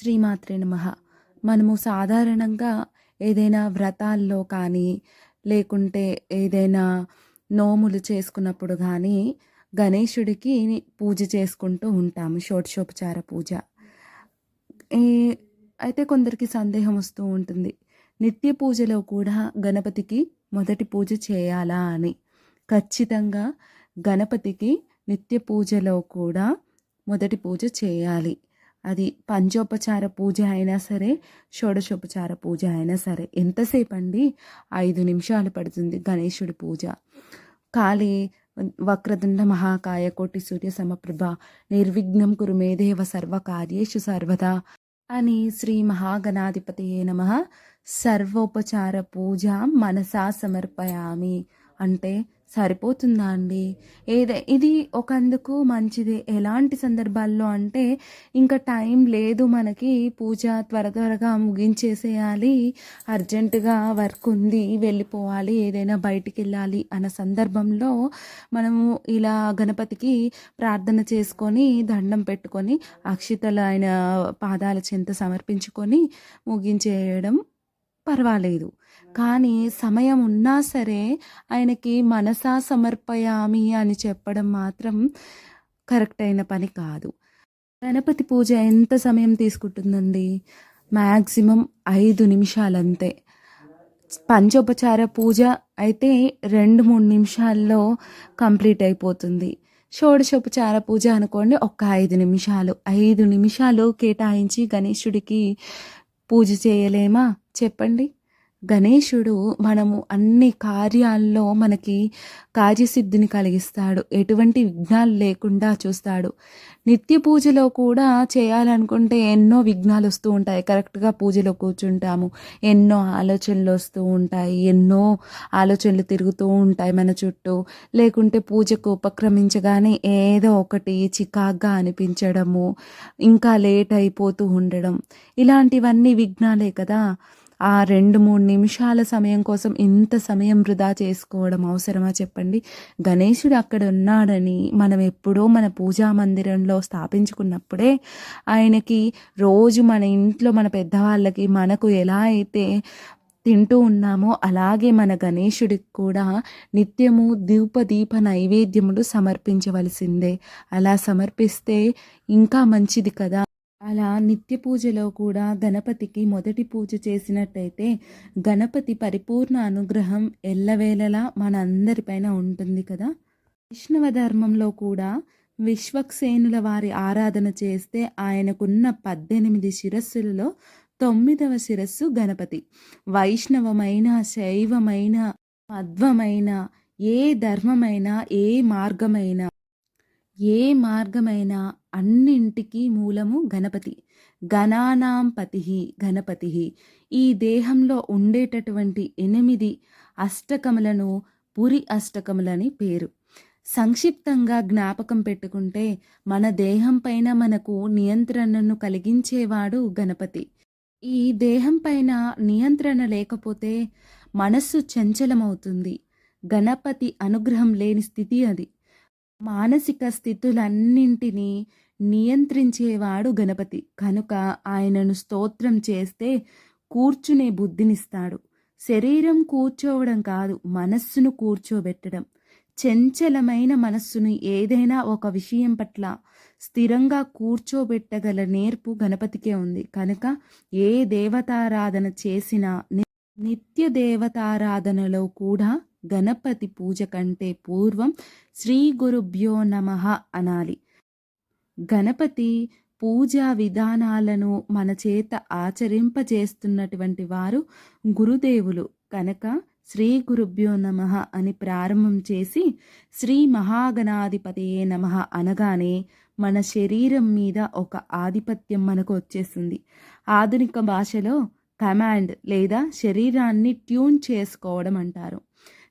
శ్రీమాత్రే నమ. మనము సాధారణంగా ఏదైనా వ్రతాల్లో కానీ లేకుంటే ఏదైనా నోములు చేసుకున్నప్పుడు కానీ గణేశుడికి పూజ చేసుకుంటూ ఉంటాము షోడశోపచార పూజ. అయితే కొందరికి సందేహం వస్తూ ఉంటుంది నిత్య పూజలో కూడా గణపతికి మొదటి పూజ చేయాలా అని. ఖచ్చితంగా గణపతికి నిత్య పూజలో కూడా మొదటి పూజ చేయాలి. అది పంచోపచార పూజ అయినా సరే షోడశోపచార పూజ అయినా సరే ఎంతసేపు అండి ఐదు నిమిషాలు పడుతుంది గణేశుడి పూజ. ఖాళీ వక్రతుండ మహాకాయ కోటి సూర్య సమప్రభ నిర్విఘ్నం కురు మేదేవ సర్వకార్యేషు సర్వదా అని శ్రీ మహాగణాధిపతియే నమ. సర్వోపచార పూజ మనసా సమర్పయామి. అంటే సరిపోతుందా అండి? ఏదే ఇది ఒకందుకు మంచిది. ఎలాంటి సందర్భాల్లో అంటే ఇంకా టైం లేదు మనకి పూజ త్వర త్వరగా ముగించేసేయాలి అర్జెంటుగా వర్క్ ఉంది వెళ్ళిపోవాలి ఏదైనా బయటికి వెళ్ళాలి అన్న సందర్భంలో మనము ఇలా గణపతికి ప్రార్థన చేసుకొని దండం పెట్టుకొని అక్షితలు ఆయన పాదాల చెంత సమర్పించుకొని ముగించేయడం పర్వాలేదు. కానీ సమయం ఉన్నా సరే ఆయనకి మనసా సమర్పయామి అని చెప్పడం మాత్రం కరెక్ట్ అయిన పని కాదు. గణపతి పూజ ఎంత సమయం తీసుకుంటుందండి? మ్యాక్సిమం ఐదు నిమిషాలంతే. పంచోపచార పూజ అయితే రెండు మూడు నిమిషాల్లో కంప్లీట్ అయిపోతుంది. షోడశోపచార పూజ అనుకోండి ఒక ఐదు నిమిషాలు. ఐదు నిమిషాలు కేటాయించి గణేశుడికి పూజ చేయలేమా? చెప్పండి. గణేశుడు మనము అన్ని కార్యాల్లో మనకి కార్యసిద్ధిని కలిగిస్తాడు. ఎటువంటి విఘ్నాలు లేకుండా చూస్తాడు. నిత్య పూజలో కూడా చేయాలనుకుంటే ఎన్నో విఘ్నాలు వస్తూ ఉంటాయి. కరెక్ట్గా పూజలో కూర్చుంటాము. ఎన్నో ఆలోచనలు వస్తూ ఉంటాయి. ఎన్నో ఆలోచనలు తిరుగుతూ ఉంటాయి మన చుట్టూ. లేకుంటే పూజకు ఉపక్రమించగానే ఏదో ఒకటి చికాగ్గా అనిపించడము ఇంకా లేట్ అయిపోతూ ఉండడం. ఇలాంటివన్నీ విఘ్నాలే కదా. ఆ రెండు మూడు నిమిషాల సమయం కోసం ఇంత సమయం వృధా చేసుకోవడం అవసరమా చెప్పండి? గణేశుడు అక్కడ ఉన్నాడని మనం ఎప్పుడో మన పూజా మందిరంలో స్థాపించుకున్నప్పుడే ఆయనకి రోజు మన ఇంట్లో మన పెద్దవాళ్ళకి మనకు ఎలా అయితే తింటూ ఉన్నామో అలాగే మన గణేశుడికి కూడా నిత్యము దీపదీప నైవేద్యములు సమర్పించవలసిందే. అలా సమర్పిస్తే ఇంకా మంచిది కదా? అలా నిత్య పూజలో కూడా గణపతికి మొదటి పూజ చేసినట్టయితే గణపతి పరిపూర్ణ అనుగ్రహం ఎల్లవేళలా మనందరిపైన ఉంటుంది కదా. వైష్ణవ ధర్మంలో కూడా విశ్వక్సేనుల వారి ఆరాధన చేస్తే ఆయనకున్న పద్దెనిమిది శిరస్సులలో తొమ్మిదవ శిరస్సు గణపతి. వైష్ణవమైన శైవమైన మధ్వమైన ఏ ధర్మమైన ఏ మార్గమైనా ఏ మార్గమైనా అన్నింటికి మూలము గణపతి. గణానాం పతి గణపతి. ఈ దేహంలో ఉండేటటువంటి ఎనిమిది అష్టకములను పురి అష్టకములని పేరు. సంక్షిప్తంగా జ్ఞాపకం పెట్టుకుంటే మన దేహం పైన మనకు నియంత్రణను కలిగించేవాడు గణపతి. ఈ దేహం పైన నియంత్రణ లేకపోతే మనస్సు చంచలమవుతుంది. గణపతి అనుగ్రహం లేని స్థితి అది. మానసిక స్థితులన్నింటినీ నియంత్రించేవాడు గణపతి. కనుక ఆయనను స్తోత్రం చేస్తే కూర్చునే బుద్ధినిస్తాడు. శరీరం కూర్చోవడం కాదు మనస్సును కూర్చోబెట్టడం. చంచలమైన మనస్సును ఏదైనా ఒక విషయం పట్ల స్థిరంగా కూర్చోబెట్టగల నేర్పు గణపతికే ఉంది. కనుక ఏ దేవతారాధన చేసినా నిత్య దేవతారాధనలో కూడా గణపతి పూజ కంటే పూర్వం శ్రీ గురుభ్యో నమ అనాలి. గణపతి పూజా విధానాలను మన చేత ఆచరింపజేస్తున్నటువంటి వారు గురుదేవులు. కనుక శ్రీ గురుభ్యో నమ అని ప్రారంభం చేసి శ్రీ మహాగణాధిపతియే నమ అనగానే మన శరీరం మీద ఒక ఆధిపత్యం మనకు వచ్చేస్తుంది ఆధునిక భాషలో కమాండ్ లేదా శరీరాన్ని ట్యూన్ చేసుకోవడం అంటారు.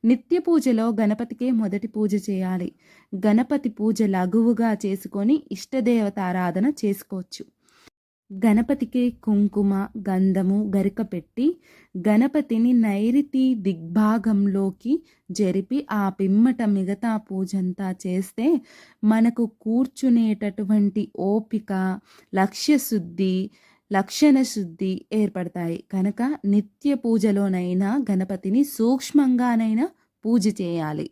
నిత్య పూజలో గణపతికే మొదటి పూజ చేయాలి. గణపతి పూజ లఘువుగా చేసుకొని ఇష్టదేవతారాధన చేసుకోవచ్చు. గణపతికి కుంకుమ గంధము గరిక పెట్టి గణపతిని నైరుతి దిగ్భాగంలోకి జరిపి ఆ పిమ్మట మిగతా పూజంతా చేస్తే మనకు కూర్చునేటటువంటి ఓపిక లక్ష్యశుద్ధి లక్షణ శుద్ధి ఏర్పడతాయి. కనుక నిత్య పూజలోనైనా గణపతిని సూక్ష్మంగానైనా పూజ చేయాలి.